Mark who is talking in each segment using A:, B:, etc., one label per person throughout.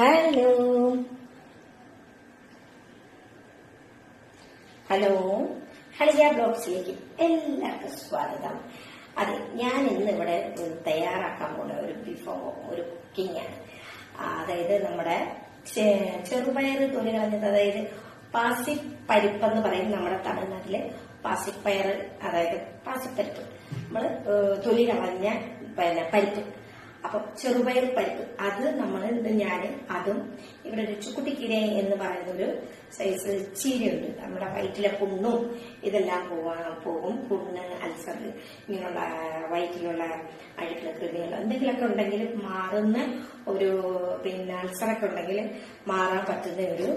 A: Hello. Hello. ഹളിയ ബ്ലോഗ്സിലേക്ക് എല്ലാവർക്കും സ്വാഗതം. അതെ ഞാൻ ഇന്ന് ഇവിടെ തയ്യാറാക്കാൻ പോണ ഒരു വിഭവം ഒരു കുക്കിംഗ് ആണ്. അതായത് നമ്മുടെ ചെറുപയർ തൊലി കളഞ്ഞത് അതായത് പാസിപ്പരിപ്പെന്ന് പറയും നമ്മുടെ തമിഴ്നാട്ടിലെ പാസിപ്പയർ അതായത് പാസിപ്പരിപ്പ്. നമ്മൾ തൊലി കളഞ്ഞ പിന്നെ പരിപ്പ്. അപ്പൊ ചെറുപയർ പരിപ്പ്. അത് നമ്മൾ ഞാൻ അതും ഇവിടെ രുച്ചുക്കുട്ടിക്കീര എന്ന് പറയുന്ന ഒരു സൈസ് ചീരയുണ്ട്. നമ്മുടെ വയറ്റിലെ പുണ്ണും ഇതെല്ലാം പോവാ പോകും. പുണ്ണ് അൾസർ ഇങ്ങനെയുള്ള വയറ്റിലുള്ള അഴുക്കുള്ള കൃമികൾ എന്തെങ്കിലുമൊക്കെ ഉണ്ടെങ്കിൽ മാറുന്ന ഒരു പിന്നെ അൾസറൊക്കെ ഉണ്ടെങ്കിൽ മാറാൻ പറ്റുന്ന ഒരു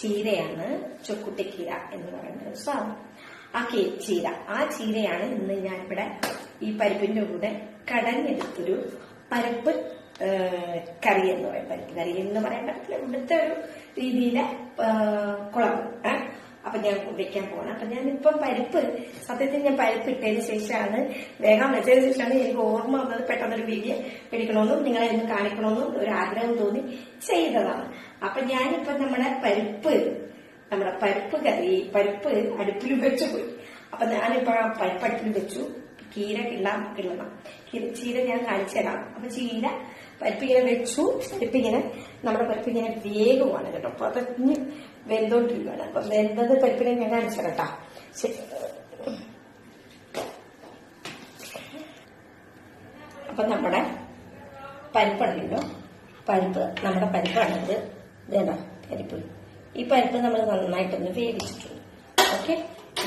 A: ചീരയാണ് ചുക്കുട്ടിക്കീര എന്ന് പറയുന്ന സാധനം ആ കേ ചീര. ആ ചീരയാണ് ഇന്ന് ഞാൻ ഇവിടെ ഈ പരിപ്പിന്റെ കൂടെ കടഞ്ഞെടുത്തൊരു പരിപ്പ് കറി എന്ന് പറയും. പരിപ്പ് കറി എന്ന് പറയാൻ പറ്റില്ല. ഇവിടുത്തെ ഒരു രീതിയിലെ കുളം അപ്പൊ ഞാൻ വെക്കാൻ പോകണം അപ്പൊ ഞാൻ ഇപ്പൊ പരിപ്പ് സത്യത്തിൽ ഞാൻ പരിപ്പ് ഇട്ടതിന് ശേഷമാണ് വേഗം വെച്ചതിന് ശേഷമാണ് എനിക്ക് ഓർമ്മ വന്നത് പെട്ടെന്നൊരു വീഡിയോ എടുക്കണമെന്നും നിങ്ങളെ ഒന്ന് കാണിക്കണമെന്നും ഒരു ആഗ്രഹം തോന്നി ചെയ്തതാണ്. അപ്പൊ ഞാനിപ്പോ നമ്മുടെ പരിപ്പ് നമ്മുടെ പരിപ്പ് കറി പരിപ്പ് അടുപ്പിൽ വെച്ചു പോയി. അപ്പൊ ഞാനിപ്പോ പരിപ്പ് അടുപ്പിൽ വെച്ചു. കീര കിള്ളാൻ കിള്ളണം ചീര ഞാൻ കാണിച്ചു തരാം. അപ്പൊ ചീര പരിപ്പിങ്ങനെ വെച്ചു. പരിപ്പിങ്ങനെ നമ്മുടെ പരിപ്പിങ്ങനെ വേഗമാണ് കേട്ടോ. അപ്പൊ അതഞ്ഞ് വെന്തോണ്ടിരിക്കുകയാണ് അപ്പൊ വെന്തത് പരിപ്പിനെ ഞാൻ കാണിച്ചു കേട്ടോ. അപ്പൊ നമ്മുടെ പരിപ്പുണ്ടല്ലോ പരിപ്പ് നമ്മുടെ പരിപ്പാണിത്. ഇതേതാ പരിപ്പ്. ഈ പരിപ്പ് നമ്മൾ നന്നായിട്ടൊന്ന് വേവിച്ചിട്ടുണ്ട്. ഓക്കെ?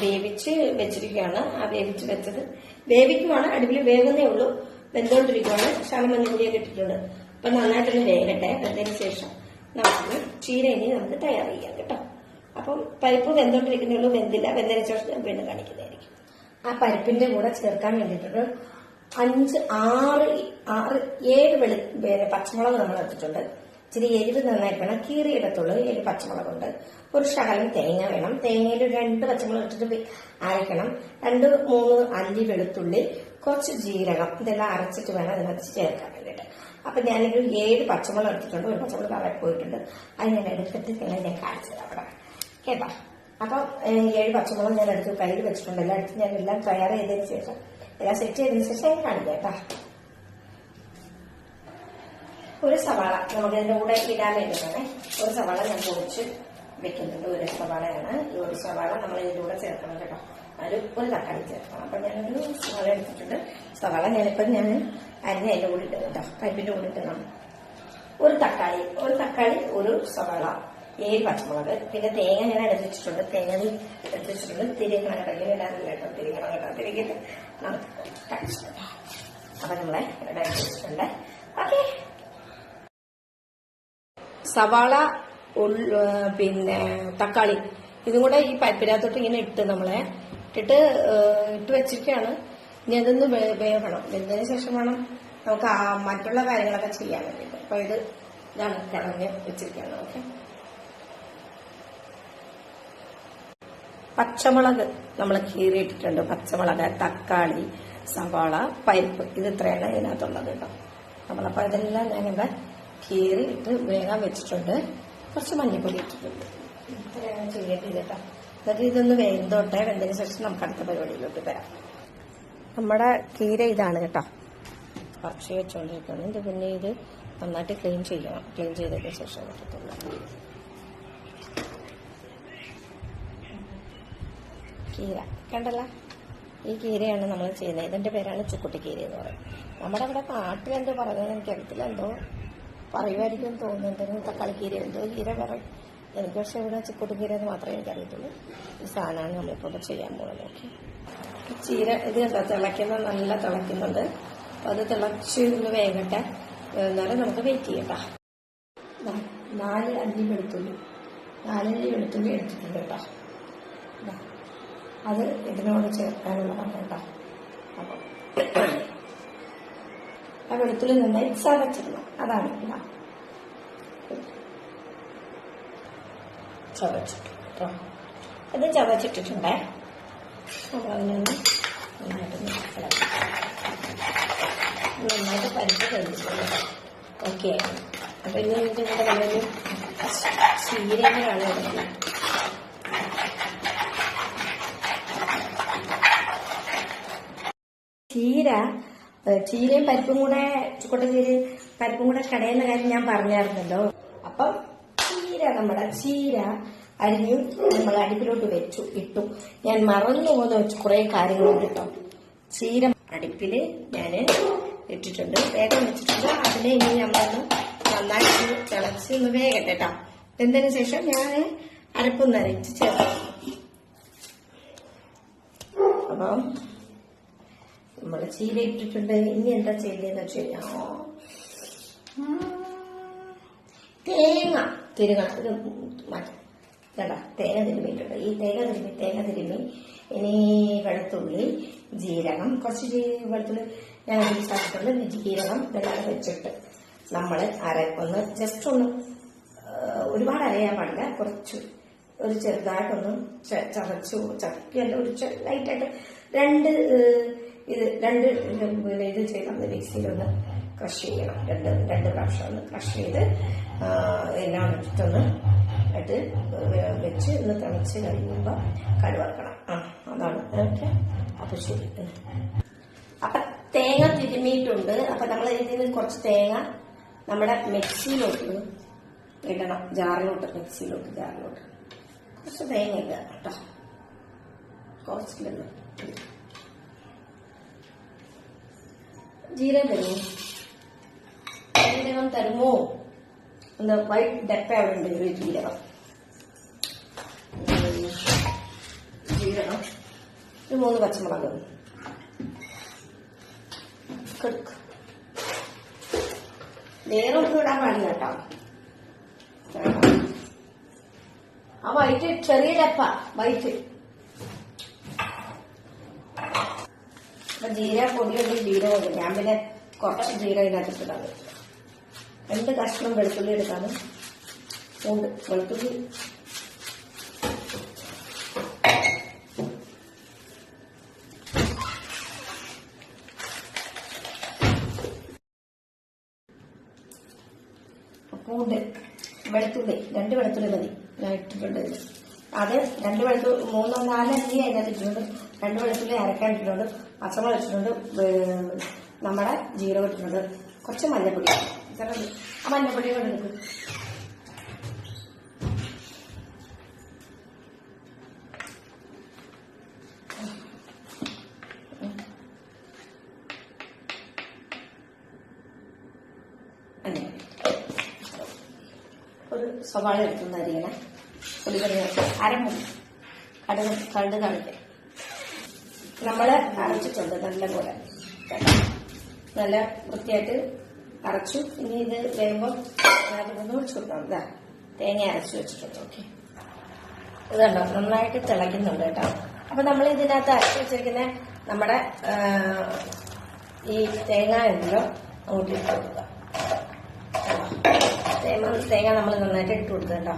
A: വേവിച്ച് വെച്ചിരിക്കുകയാണ്. ആ വേവിച്ച് വെച്ചത് വേവിക്കുവാണ്. അടുപ്പിൽ വേകുന്നേ ഉള്ളൂ. വെന്തോണ്ടിരിക്കുകയാണ് ശാലം മഞ്ഞപ്പൊടിയൊക്കെ ഇട്ടിട്ടുണ്ട്. അപ്പൊ നന്നായിട്ടൊന്ന് വേകട്ടെ. വെന്തതിന് ശേഷം നമുക്ക് ചീര ഇനി നമുക്ക് തയ്യാർ ചെയ്യാം കേട്ടോ. അപ്പം പരിപ്പ് വെന്തോണ്ടിരിക്കുന്നേ ഉള്ളൂ. വെന്തില്ല. വെന്തതിന് ശേഷം ഞാൻ വീണ്ടും കാണിക്കുന്നതായിരിക്കും. ആ പരിപ്പിന്റെ കൂടെ ചേർക്കാൻ വേണ്ടിയിട്ടൊരു അഞ്ച് ആറ് ആറ് ഏഴ് വെളു പച്ചമുളക് നമ്മൾ എടുത്തിട്ടുണ്ട് ഇച്ചിരി എരിവ് നന്നായിട്ട് വേണം. കീറി ഇടത്തുള്ളൂ. ഏഴ് പച്ചമുളകുണ്ട്. ഒരു ശകലം തേങ്ങ വേണം. തേങ്ങയിൽ രണ്ട് പച്ചമുളക് ഇട്ടിട്ട് അരയ്ക്കണം. രണ്ട് മൂന്ന് അല്ലി വെളുത്തുള്ളി കുറച്ച് ജീരകം. ഇതെല്ലാം അരച്ചിട്ട് വേണം അതിനകത്ത് ചേർക്കാൻ വേണ്ടിയിട്ട്. അപ്പൊ ഞാനൊരു ഏഴ് പച്ചമുളക് എടുത്തിട്ടുണ്ട്. ഒരു പച്ചമുളക് അവിടെ പോയിട്ടുണ്ട്. അത് ഞാൻ എടുത്തിട്ട് നിങ്ങളെ ഞാൻ കാണിച്ചത് അവിടെ. കേട്ടോ? അപ്പൊ ഏഴ് പച്ചമുളക് ഞാൻ എടുത്ത് കയ്യിൽ വെച്ചിട്ടുണ്ട്. എല്ലാം എടുത്ത് ഞാൻ എല്ലാം തയ്യാർ ചെയ്തതിന് ശേഷം. എല്ലാം സെറ്റ് ചെയ്തതിന് ശേഷം ഞാൻ കാണിക്കാം കേട്ടാ. ഒരു സവാള നമുക്ക് ഇതിന്റെ കൂടെ ഇടാൻ വേണ്ടിയിട്ടാണ്. ഒരു സവാള ഞാൻ പൊടിച്ച് വെക്കുന്നുണ്ട്. ഒരു സവാളയാണ്. ഈ ഒരു സവാള നമ്മൾ ഇതിന്റെ കൂടെ ചേർക്കണം കേട്ടോ. അതിൽ ഒരു തക്കാളി ചേർക്കണം. അപ്പൊ ഞാനൊരു സവാള എടുത്തിട്ടുണ്ട്. സവാള ഞാനിപ്പം ഞാൻ അരിഞ്ഞ അതിന്റെ കൂടെ ഇട്ടു കേട്ടോ. പരിപ്പിന്റെ കൂടെ ഇട്ടണം ഒരു തക്കാളി ഒരു തക്കാളി ഒരു സവാള ഏഴ് പച്ചമുളക്. പിന്നെ തേങ്ങ ഞാൻ എടുത്തിട്ടുണ്ട് തേങ്ങ വെച്ചിട്ടുണ്ട്. തിരിക്കണം കേട്ടോ ഇടാറില്ല കേട്ടോ. തിരിക്കണം കേട്ടോ തിരികിട്ട് നമുക്ക് അപ്പൊ നമ്മളെ ഇവിടെ വെച്ചിട്ടുണ്ട്. ഓക്കെ. സവാള പിന്നെ തക്കാളി. ഇതും കൂടെ ഈ പരിപ്പിനകത്തോട്ട് ഇങ്ങനെ ഇട്ട് നമ്മളെ ഇട്ടിട്ട് ഇട്ട് വെച്ചിരിക്കുകയാണ്. ഇനി അതൊന്ന് വേവണം. വെന്തതിന് ശേഷം വേണം നമുക്ക് മറ്റുള്ള കാര്യങ്ങളൊക്കെ ചെയ്യാൻ വേണ്ടിയിട്ട്. അപ്പൊ ഇത് ഇതാണ് കിളഞ്ഞ് വെച്ചിരിക്കുകയാണ് ഓക്കെ. പച്ചമുളക് നമ്മൾ കീറിയിട്ടിട്ടുണ്ട്. പച്ചമുളക് തക്കാളി സവാള പരിപ്പ്. ഇത് ഇത്രയാണ് ഇതിനകത്തുള്ളത് കേട്ടോ. നമ്മളപ്പോ ഇതെല്ലാം ഞാനിവിടെ കീറി ഇട്ട് വേഗം വെച്ചിട്ടുണ്ട്. കുറച്ച് മഞ്ഞപ്പൊടി ഇട്ടിട്ടുണ്ട്. കേട്ടോ എന്നിട്ട് ഇതൊന്ന് വെന്തോട്ടെ. വെന്തതിന് ശേഷം നമുക്ക് അടുത്ത പരിപാടിയിലോട്ട് വരാം. നമ്മുടെ കീര ഇതാണ് കേട്ടോ. പക്ഷി വെച്ചുകൊണ്ടിരിക്കുകയാണ് ഇത് പിന്നെ ഇത് നന്നായിട്ട് ക്ലീൻ ചെയ്യണം. ക്ലീൻ ചെയ്തതിന് ശേഷം പറ്റത്തുള്ളൂ കീര. കണ്ടല്ല? ഈ കീരയാണ് നമ്മൾ ചെയ്യുന്നത്. ഇതിന്റെ പേരാണ് ചുക്കുട്ടിക്കീര എന്ന് പറയുന്നത്. നമ്മുടെ ഇവിടെ പാട്ടിലെന്തോ എന്തോ പറയുന്നത് എനിക്കറിയത്തില്ല. എന്തോ പറയുമായിരിക്കും തോന്നുന്നുണ്ട് തക്കാളി കീര എന്തോ കീര വേറെ എനിക്ക് പക്ഷെ ഇവിടെ ചുക്കുട്ടിക്കീര എന്ന് മാത്രമേ എനിക്കറിയത്തുള്ളൂ. ഈ സാധനമാണ് നമ്മളിപ്പോൾ ചെയ്യാൻ പോകുന്നത് ഓക്കെ. ചീര ഇത് കണ്ടോ? തിളയ്ക്കുന്ന നല്ല തിളയ്ക്കുന്നുണ്ട്. അപ്പൊ അത് തിളച്ച് ഒന്ന് വേകട്ടെ. എന്നാലും നമുക്ക് വെയിറ്റ് ചെയ്യട്ടാ നാല് അല്ലി വെളുത്തുള്ളി. നാലല്ലി വെളുത്തുള്ളി എടുത്തിട്ടുണ്ട് കേട്ടോ അത് ഇതിനോട് ചേർക്കാനുള്ളതാണ് കേട്ടോ അപ്പം ആ വെളുത്തുള്ളി നന്നായി ചതച്ചിടണം അതാണ്. ചതച്ചിട്ടു അത് ഇത് ചതച്ചിട്ടിട്ടുണ്ടേ അപ്പോൾ അതിനൊന്ന് നന്നായിട്ട് മനസ്സിലാക്കാം നന്നായിട്ട് പരിപ്പ് കഴിച്ചിട്ടുണ്ട് ഓക്കെ. അപ്പൊ ഇനി ഇതിന്റെ നല്ലൊരു ചീരകളാണ് ഇടുന്നത് ചീര ചീരയും പരിപ്പും കൂടെ ചീര പരിപ്പും കൂടെ കടയുന്ന കാര്യം ഞാൻ പറഞ്ഞായിരുന്നല്ലോ. അപ്പം ചീര നമ്മുടെ ചീര അരിഞ്ഞ് നമ്മൾ അടുപ്പിലോട്ട് വെച്ചു ഇട്ടു. ഞാൻ മറന്നു പോകുന്ന വെച്ച് കുറെ കാര്യങ്ങളുണ്ട് കേട്ടോ. ചീര അടുപ്പിൽ ഞാൻ ഇട്ടിട്ടുണ്ട്. വേഗം വെച്ചിട്ടുണ്ട്. അതിനെ ഇനി നമ്മളൊന്ന് നന്നായിട്ട് തിളച്ച് ഒന്ന് വേഗട്ടെ കേട്ടോ. വെന്തതിന് ശേഷം ഞാൻ അരപ്പൊന്ന് അരച്ച് ചേർക്കും. അപ്പം നമ്മൾ ചീര ഇട്ടിട്ടുണ്ട് ഇനി എന്താ ചെയ്തതെന്ന് വെച്ച് കഴിഞ്ഞാൽ തേങ്ങ തിരുകണം ഇത് മാറ്റാം കേട്ടോ തേങ്ങ തിരുമ്മിയിട്ടുണ്ട്. ഈ തേങ്ങ തിരുമ്മി തേങ്ങ തിരുമ്മി ഇനി വെളുത്തുള്ളി ജീരകം കുറച്ച് വെളുത്തുള്ളി ഞാൻ ആക്കിയിട്ടുണ്ട് ഇനി ജീരകം ഇതെല്ലാം വെച്ചിട്ട് നമ്മൾ അര ഒന്ന് ജസ്റ്റ് ഒന്ന് ഒരുപാട് അരയാൻ പാടില്ല. കുറച്ച് ഒരു ചെറുതായിട്ടൊന്ന് ചതച്ചു ചതക്കിയല്ല ഒരു ലൈറ്റായിട്ട് രണ്ട് ഇത് രണ്ട് ഇത് പിന്നെ ഇത് ചെയ്ത് ചെയ്യണം മിക്സിയിലൊന്ന് ക്രഷ് ചെയ്യണം. രണ്ട് രണ്ട് പ്രാവശ്യം ഒന്ന് ക്രഷ് ചെയ്ത് എല്ലാം ഇട്ടിട്ടൊന്ന് ഇട്ട് വെച്ച് ഒന്ന് തിളച്ച് കഴിയുമ്പോൾ കരുവാക്കണം ആ അതാണ്. ഓക്കെ. അപ്പൊ ശരി. അപ്പൊ തേങ്ങ തിരുമിയിട്ടുണ്ട്. അപ്പൊ നമ്മൾ ഇതിന് കുറച്ച് തേങ്ങ നമ്മുടെ മിക്സിയിലോട്ട് ഇടണം. ജാറിലോട്ട് മിക്സിയിലോട്ട് ജാറിലോട്ട്. കുറച്ച് തേങ്ങ ഇടുക കേട്ടോ. കുറച്ചില്ലല്ലോ ജീരകം തരുമോ? ജീരകം തരുമോ? എന്താ വൈറ്റ് ഡെപ്പ അവിടെ ഉണ്ട് ഒരു ജീരകം. ജീരകം. ഒരു മൂന്ന് പച്ചമുളക്. കൊടുക്ക വേറെ ഒന്നും ഇടാൻ പാടില്ല കേട്ടോ. ആ. വൈറ്റ് ചെറിയ ഡപ്പ വൈറ്റ് അപ്പൊ ജീരക പൊടിയുണ്ട് ജീരകമുണ്ട് ഞാൻ പിന്നെ കുറച്ച് ജീര ഇതിനകത്ത് ഇടാൻ രണ്ട് കഷ്ണം വെളുത്തുള്ളി എടുക്കാനും ഉണ്ട് വെളുത്തുള്ളി. പൂണ്ട് വെളുത്തുള്ളി. രണ്ട് വെളുത്തുള്ളി മതി. ഞാൻ ഇട്ടിട്ടുണ്ട്. അത് രണ്ട് വെളുത്തുള്ളി മൂന്നോ നാലോ അല്ലി അതിനകത്ത് ഇട്ടിട്ടുണ്ട് രണ്ട് വെളുത്തുള്ളി അരക്കാൻ ഇട്ടിട്ടുണ്ട്. പച്ചമുളക് ഇട്ടിട്ടുണ്ട്. നമ്മുടെ ജീരകം ഇട്ടിട്ടുണ്ട്. കുറച്ച് മഞ്ഞപ്പൊടി. ആ മഞ്ഞപ്പൊടി കൊണ്ട് എടുക്കും. ഒരു സവാള എടുക്കുന്ന അരിയണ കറിവേപ്പില അരമുറി. കടുക് കടുക് കാണിക്കാം നമ്മൾ അരച്ചിട്ടുണ്ട് നല്ല പോലെ. കേട്ടോ. നല്ല വൃത്തിയായിട്ട് അരച്ചു. ഇനി ഇത് വേകുമ്പോൾ അതിനകത്തൊന്ന് ഒഴിച്ചു കൊടുക്കണം. ഇതാ തേങ്ങ അരച്ചു വെച്ചിട്ടുണ്ട്. ഓക്കെ. ഇതുണ്ടോ നന്നായിട്ട് തിളയ്ക്കുന്നുണ്ട് കേട്ടോ. അപ്പൊ നമ്മൾ ഇതിനകത്ത് അരച്ചു വെച്ചിരിക്കുന്ന നമ്മുടെ ഈ തേങ്ങ ഉണ്ടല്ലോ അങ്ങോട്ട് ഇട്ട് കൊടുക്കുക തേങ്ങ നമ്മൾ നന്നായിട്ട് ഇട്ട് കൊടുക്കട്ടോ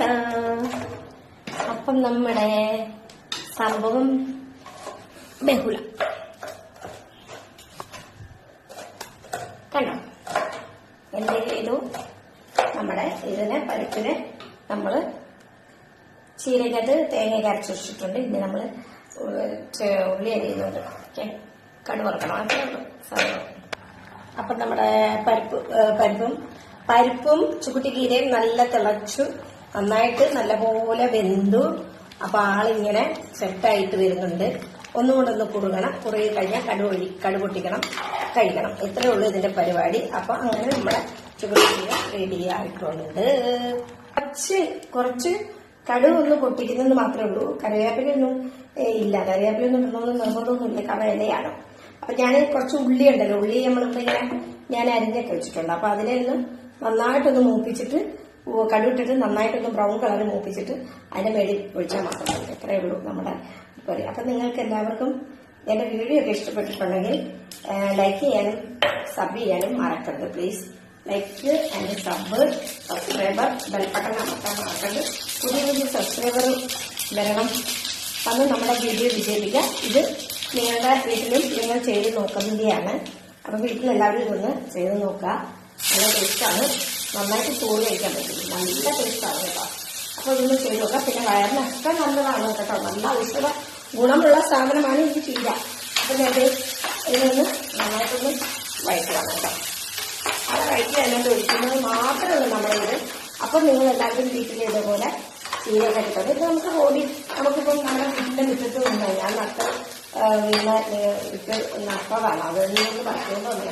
A: കണ്ടോ അപ്പം നമ്മുടെ സംഭവം ബഹുള. കണ്ടോ? എന്ത് ചെയ്തു? നമ്മുടെ ഇതിനെ പരിപ്പിനെ നമ്മൾ ചീരക്കത്ത് തേങ്ങ അരച്ചു വെച്ചിട്ടുണ്ട്. ഇനി നമ്മൾ ഉള്ളി അരിയുന്നുണ്ട് ഓക്കെ? കടുവറക്കണം അത്രേ അപ്പൊ നമ്മുടെ പരിപ്പ് പരിപ്പും പരിപ്പും ചുക്കുട്ടിക്കീരയും നല്ല തിളച്ചു നന്നായിട്ട് നല്ലപോലെ വെന്തു. അപ്പൊ ആളിങ്ങനെ സെറ്റായിട്ട് വരുന്നുണ്ട്. ഒന്നും കൊണ്ടൊന്ന് കുറുകണം. കുറുകി കഴിഞ്ഞാൽ കടു ഒഴി കടുപൊട്ടിക്കണം കഴിക്കണം. ഇത്രയേ ഉള്ളൂ ഇതിന്റെ പരിപാടി. അപ്പൊ അങ്ങനെ നമ്മുടെ ചുക്കുട്ടിക്കീര റെഡി ആയിട്ടുണ്ട്. കുറച്ച് കുറച്ച് കടുവ ഒന്ന് പൊട്ടിക്കുന്നത് മാത്രമേ ഉള്ളൂ. കറിവേപ്പിലൊന്നും ഇല്ല. കറിവേപ്പിലൊന്നും ഇടണമെന്ന് നിർബന്ധമൊന്നുമില്ല. കാരണം ഇലയാണ് അപ്പൊ ഞാൻ കുറച്ച് ഉള്ളി ഉണ്ടല്ലോ. ഉള്ളി നമ്മളിപ്പോ ഇങ്ങനെ ഞാൻ അരിഞ്ഞൊക്കെ വെച്ചിട്ടുണ്ട്. അപ്പൊ അതിനെയൊന്ന് നന്നായിട്ടൊന്ന് മൂപ്പിച്ചിട്ട് കടുവിട്ടിട്ട് നന്നായിട്ടൊന്ന് ബ്രൗൺ കളർ മൂപ്പിച്ചിട്ട് അതിന്റെ മേളിൽ ഒഴിച്ചാൽ മാത്രം മതി. അത്രയേ ഉള്ളൂ നമ്മുടെ കറി അപ്പൊ നിങ്ങൾക്ക് എല്ലാവർക്കും എന്റെ വീഡിയോ ഒക്കെ ഇഷ്ടപ്പെട്ടിട്ടുണ്ടെങ്കിൽ ലൈക്ക് ചെയ്യാനും സബ് ചെയ്യാനും മറക്കരുത്. Please like and sub subscriber bell button അമർത്താൻ മറക്കരുത്. പുതിയ പുതിയ സബ്സ്ക്രൈബർ വരണം. അന്ന് നമ്മുടെ വീഡിയോ വിജയിപ്പിക്കുക ഇത് നിങ്ങളുടെ വീട്ടിലും നിങ്ങൾ ചെയ്ത് നോക്കുന്നതിന്റെയാണ് അപ്പൊ വീട്ടിലെല്ലാവരും ഇതൊന്ന് ചെയ്ത് നോക്കുക. നല്ല ടേസ്റ്റാണ് നന്നായിട്ട് ചോറ് കഴിക്കാൻ പറ്റും. നല്ല ടേസ്റ്റാണ് കേട്ടോ. അപ്പൊ ഇതൊന്ന് ചെയ്ത് നോക്കാം. പിന്നെ വയറിനൊക്കെ നല്ലതാണ് കേട്ടോ. നല്ല ഔഷധ ഗുണമുള്ള സാധനമാണ് ഈ ചീര. അപ്പൊ ഞാൻ ഇതിനൊന്ന് ഇതൊന്ന് നന്നായിട്ടൊന്ന് വഴറ്റുകയാണ് കേട്ടോ. അത് വഴറ്റി അതിനകത്ത് ഒഴിക്കുന്നത് മാത്രമേ ഉള്ളൂ നമ്മുടെ ഇത് അപ്പൊ നിങ്ങൾ എല്ലാവരും വീട്ടിൽ ഇതുപോലെ ചീര എടുത്തത് ഇത് നമുക്ക് ഹോബി നമുക്കിപ്പം നമ്മുടെ വീട്ടിന്റെ മുറ്റത്ത് നിന്നോ ഞാൻ നട്ട വീണ ഇട്ട് നട്ടതാണ്. അതൊന്നും നിങ്ങൾക്ക് പറ്റുന്നൊന്നുമില്ല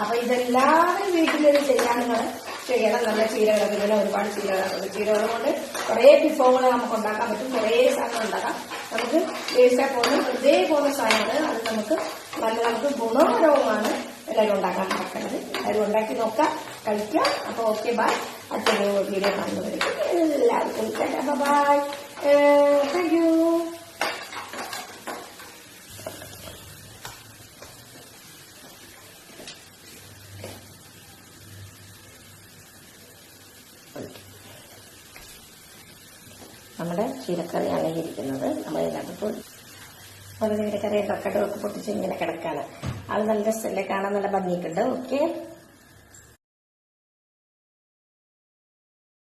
A: അപ്പൊ ഇതെല്ലാവരും വീട്ടിലൊരു ചെയ്യാൻ നിങ്ങൾ ചെയ്യണം. നല്ല ചീരകളൊക്കെ ഇങ്ങനെ ഒരുപാട് ചീരകളൊക്കെ ചീരകളും കൊണ്ട് കുറേ വിഭവങ്ങൾ നമുക്ക് ഉണ്ടാക്കാൻ പറ്റും. കുറേ സാധനം ഉണ്ടാക്കാം. നമുക്ക് വേസ്റ്റ് പോകുന്ന വെറുതെ പോകുന്ന സാധനമാണ് അത് നമുക്ക് നല്ല നമുക്ക് ഗുണപരവുമാണ് എല്ലാവരും ഉണ്ടാക്കാൻ മറക്കരുത്. എല്ലാവരും ഉണ്ടാക്കി നോക്കാം കഴിക്കാം അപ്പൊ ഓക്കെ ബൈ അടുത്തൊരു വീഡിയോ കാണുന്നവരേക്കും എല്ലാവർക്കും ബൈ താങ്ക് യു നമ്മുടെ ചീരക്കറിയാണ് ഇരിക്കുന്നത് നമ്മൾ ഇതിനകത്ത് നമ്മുടെ ചീരക്കറി കക്കടൊക്കെ പൊട്ടിച്ച് ഇങ്ങനെ കിടക്കാണ്. അത് നല്ല രസമല്ലേ? കാണാൻ നല്ല ഭംഗിയൊക്കെ ഉണ്ട്? ഓക്കെ.